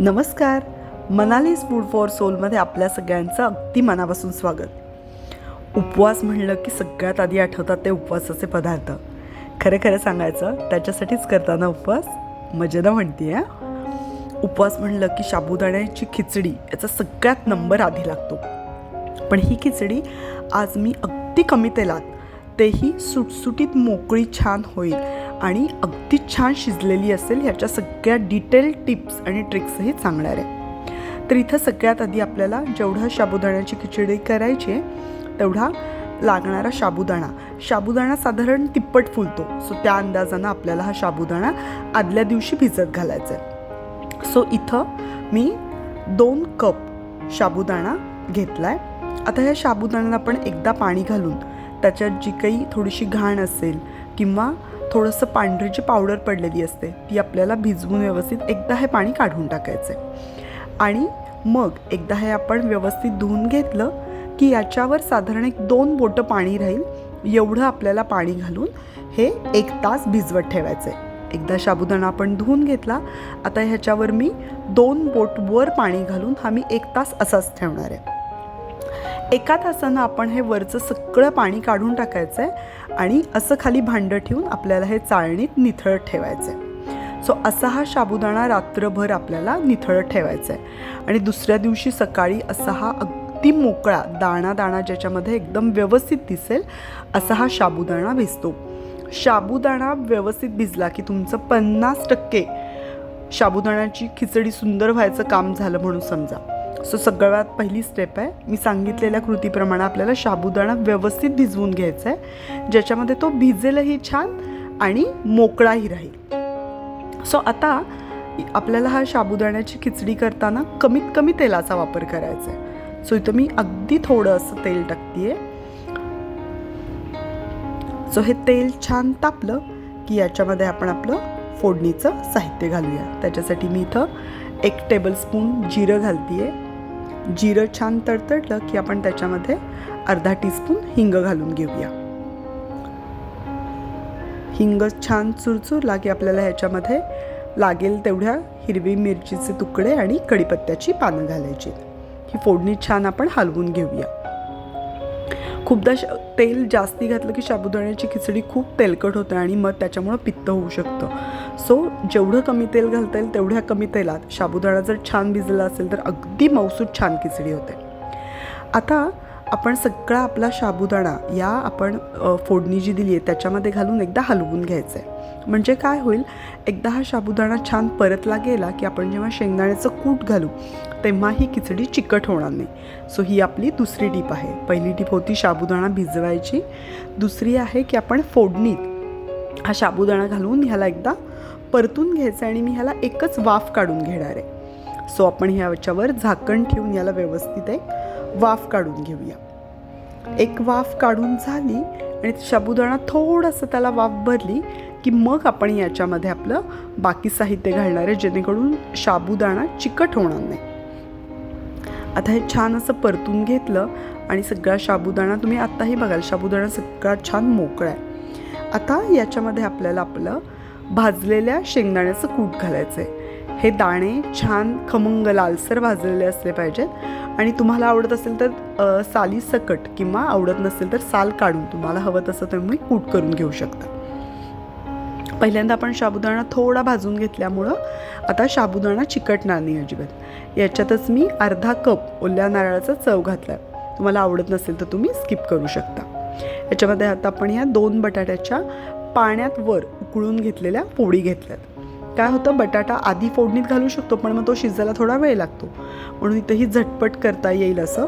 नमस्कार. मनालीज food for सोलमध्ये आपल्या सगळ्यांचं अगदी मनापासून स्वागत. उपवास म्हणलं की सगळ्यात आधी आठवतात ते उपवासाचे पदार्थ. खरं खरं सांगायचं त्याच्यासाठीच करताना उपवास मजेनं म्हणते उपवास म्हणलं की साबुदाण्याची खिचडी याचा सगळ्यात नंबर आधी लागतो. पण ही खिचडी आज मी अगदी कमी तेलात तेही सुटसुटीत मोकळी छान होईल आणि अगदी छान शिजलेली असेल ह्याच्या सगळ्या डिटेल टिप्स आणि ट्रिक्सही सांगणार आहे. तर इथं सगळ्यात आधी आपल्याला जेवढं साबुदाण्याची खिचडी करायची आहे तेवढा लागणारा साबुदाणा साबुदाणा साधारण तिप्पट फुलतो. सो त्या अंदाजानं आपल्याला हा साबुदाणा आदल्या दिवशी भिजत घालायचा आहे सो इथं मी दोन कप साबुदाणा घेतला आहे आता ह्या साबुदाण्याला आपण एकदा पाणी घालून त्याच्यात जी काही थोडीशी घाण असेल किंवा थोडंसं पांढरीची पावडर पडलेली असते ती आपल्याला भिजवून व्यवस्थित एकदा हे पाणी काढून टाकायचं आहे आणि मग एकदा हे आपण व्यवस्थित धुवून घेतलं की याच्यावर साधारण एक दोन बोटं पाणी राहील एवढं आपल्याला पाणी घालून हे एक तास भिजवत ठेवायचं आहे एकदा साबुदाणा आपण धुवून घेतला आता ह्याच्यावर मी दोन बोट वर पाणी घालून हा मी एक तास असाच ठेवणार आहे. एका तासानं आपण हे वरचं सगळं पाणी काढून टाकायचं आहे आणि असं खाली भांडं ठेवून आपल्याला हे चाळणीत निथळत ठेवायचं आहे सो असा हा साबुदाणा रात्रभर आपल्याला निथळत ठेवायचा आहे आणि दुसऱ्या दिवशी सकाळी असा हा अगदी मोकळा दाणा दाणा ज्याच्यामध्ये एकदम व्यवस्थित दिसेल असा हा साबुदाणा भिजतो. साबुदाणा व्यवस्थित भिजला की तुमचं पन्नास टक्के साबुदाण्याची खिचडी सुंदर व्हायचं काम झालं म्हणून समजा. सो सगळ्यात पहिली स्टेप आहे मी सांगितलेल्या कृतीप्रमाणे आपल्याला साबुदाणा व्यवस्थित भिजवून घ्यायचा आहे ज्याच्यामध्ये तो भिजेलही छान आणि मोकळाही राहील. सो आता आपल्याला हा साबुदाण्याची खिचडी करताना कमीत कमी तेलाचा वापर करायचा आहे सो इथं मी अगदी थोडं असं तेल टाकते सो हे तेल छान तापलं की याच्यामध्ये आपण आपलं फोडणीचं साहित्य घालूया. त्याच्यासाठी मी इथं एक टेबलस्पून जिरं घालते जिरं छान तडतडलं की आपण त्याच्यामध्ये अर्धा टीस्पून हिंग घालून घेऊया. हिंग छान चुरचुरला की आपल्याला ह्याच्यामध्ये लागेल तेवढ्या हिरवी मिरचीचे तुकडे आणि कढीपत्त्याची पानं घालायची. ही फोडणी छान आपण हलवून घेऊया. खूपदा श तेल जास्ती घातलं की साबुदाण्याची खिचडी खूप तेलकट होते आणि मग त्याच्यामुळं पित्त होऊ शकतं. सो जेवढं कमी तेल घालता येईल तेवढ्या कमी तेलात साबुदाणा जर छान भिजला असेल तर अगदी मौसूद छान खिचडी होते. आता आपण सगळा आपला साबुदाणा या आपण फोडणी जी दिली आहे त्याच्यामध्ये घालून एकदा हलवून घ्यायचं आहे म्हणजे काय होईल एकदा हा साबुदाणा छान परतला गेला की आपण जेव्हा शेंगदाण्याचं कूट घालू तेव्हा ही खिचडी चिकट होणार नाही. सो ही आपली दुसरी टीप आहे. पहिली टीप होती साबुदाणा भिजवायची. दुसरी आहे की आपण फोडणीत हा साबुदाणा घालून ह्याला एकदा परतून घ्यायचं आणि मी ह्याला एकच वाफ काढून घेणार आहे. सो आपण ह्याच्यावर झाकण ठेवून याला व्यवस्थित एक वाफ काढून घेऊया. एक वाफ काढून झाली आणि साबुदाणा थोडंसं त्याला वाफ भरली की मग आपण याच्यामध्ये आपलं बाकी साहित्य घालणार आहे जेणेकरून साबुदाणा चिकट होणार नाही. आता हे छान असं परतून घेतलं आणि सगळा साबुदाणा तुम्ही आत्ताही बघाल साबुदाणा सगळा छान मोकळा आहे. आता याच्यामध्ये आपल्याला आपलं भाजलेल्या शेंगदाण्याचं कूट घालायचं आहे हे दाणे छान खमंग लालसर भाजलेले असले पाहिजेत. आणि तुम्हाला आवडत असेल तर साली सकट किंवा आवडत नसेल तर साल काढून तुम्हाला हवं तसं तुम्ही कूट करून घेऊ शकता. पहिल्यांदा आपण साबुदाणा थोडा भाजून घेतल्यामुळं आता साबुदाणा चिकटणार नाही अजिबात. याच्यातच मी अर्धा कप ओल्या नारळाचा चव घातला आहे तुम्हाला आवडत नसेल तर तुम्ही स्किप करू शकता. याच्यामध्ये आता आपण ह्या दोन बटाट्याच्या पाण्यात वर उकळून घेतलेल्या पोळी घेतल्यात. काय होतं? बटाटा आधी फोडणीत घालू शकतो पण मग तो शिजायला थोडा वेळ लागतो. म्हणून इथंही झटपट करता येईल असं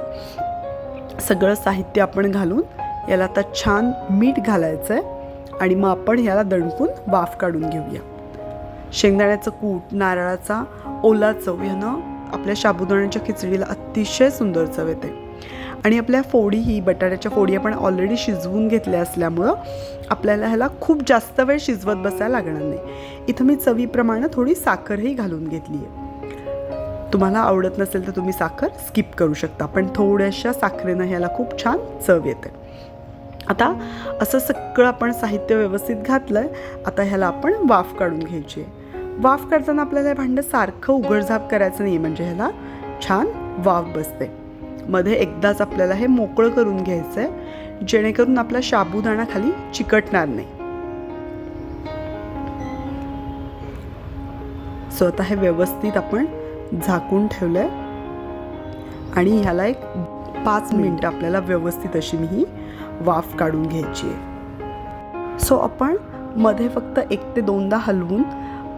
सगळं साहित्य आपण घालून याला आता छान मीठ घालायचं आहे आणि मग आपण याला दणकून वाफ काढून घेऊया. शेंगदाण्याचं कूट नारळाचा ओला चव ह्यानं आपल्या साबुदाण्याच्या खिचडीला अतिशय सुंदर चव येते. आणि आपल्या फोडी ही बटाट्याच्या फोडी आपण ऑलरेडी शिजवून घेतल्या असल्यामुळं आपल्याला ह्याला खूप जास्त वेळ शिजवत बसायला लागणार नाही. इथं मी चवीप्रमाणे थोडी साखरही घालून घेतली आहे. तुम्हाला आवडत नसेल तर तुम्ही साखर स्किप करू शकता पण थोड्याशा साखरेनं ह्याला खूप छान चव येते. आता असं सगळं आपण साहित्य व्यवस्थित घातलं आहे आता ह्याला आपण वाफ काढून घ्यायची आहे. वाफ काढताना आपल्याला हे भांडं सारखं उघडझाप करायचं नाही म्हणजे ह्याला छान वाफ बसते. मध्ये एकदाच आपल्याला हे मोकळं करून घ्यायचं आहे जेणेकरून आपला साबुदाणा खाली चिकटणार नाही. सो आता हे व्यवस्थित आपण झाकून ठेवलं आहे आणि ह्याला एक पाच मिनटं आपल्याला व्यवस्थित अशी मी ही वाफ काढून घ्यायची आहे. सो आपण मध्ये फक्त एक ते दोनदा हलवून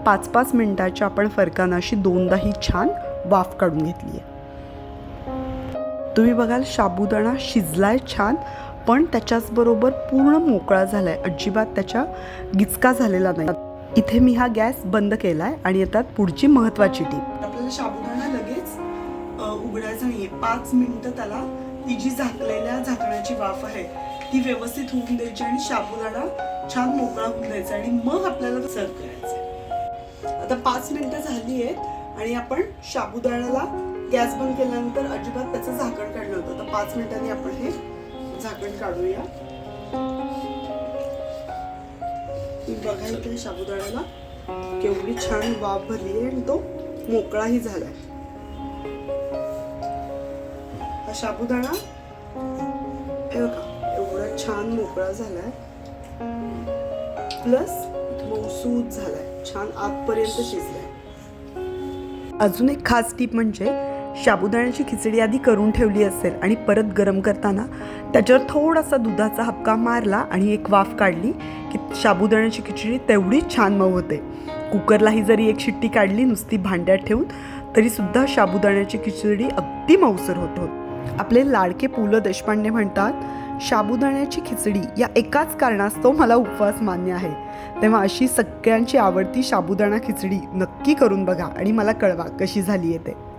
पाच पाच मिनटाच्या आपण फरकानं अशी दोनदा ही छान वाफ काढून घेतली आहे. तुम्ही बघाल साबुदाणा शिजलाय छान पण त्याच्याचबरोबर पूर्ण मोकळा झालाय. अजिबात त्याच्या गिचका झालेला नाही. इथे मी हा गॅस बंद केलाय आणि येतात पुढची महत्वाची टीप. आपल्याला साबुदाणा लगेच उघडायचा उघडायचं नाहीये. पाच मिनिटं त्याला ती जी झाकलेल्या झाकण्याची वाफ आहे ती व्यवस्थित होऊन द्यायची आणि साबुदाणा छान मोकळा होऊन द्यायचा आणि मग आपल्याला सर्व करायचं आता पाच मिनिटं झाली आहेत आणि आपण साबुदाण्याला गॅस बंद केल्यानंतर अजिबात त्याचं झाकण काढलं होतं. तर पाच मिनिटांनी आपण हे झाकण काढूया. बघा इथे साबुदाण्याला केवढी छान वाफ भरली आहे आणि तो मोकळाही झालाय. हा साबुदाणा हे बघा एवढा छान मोकळा झालाय. प्लस मौसूद झालाय. छान आतपर्यंत शिजलाय. अजून एक खास टीप म्हणजे साबुदाण्याची खिचडी आधी करून ठेवली असेल आणि परत गरम करताना त्याच्यावर थोडासा दुधाचा हपका मारला आणि एक वाफ काढली की साबुदाण्याची खिचडी तेवढी छान मऊ होते. कुकरलाही जरी एक शिट्टी काढली नुसती भांड्यात ठेवून तरीसुद्धा साबुदाण्याची खिचडी अगदी मऊसर होत होत. आपले लाडके पु ल देशपांडे म्हणतात साबुदाण्याची खिचडी या एकाच कारणास्तव मला उपवास मान्य आहे. तेव्हा अशी सगळ्यांची आवडती साबुदाणा खिचडी नक्की करून बघा आणि मला कळवा कशी झाली आहे ते.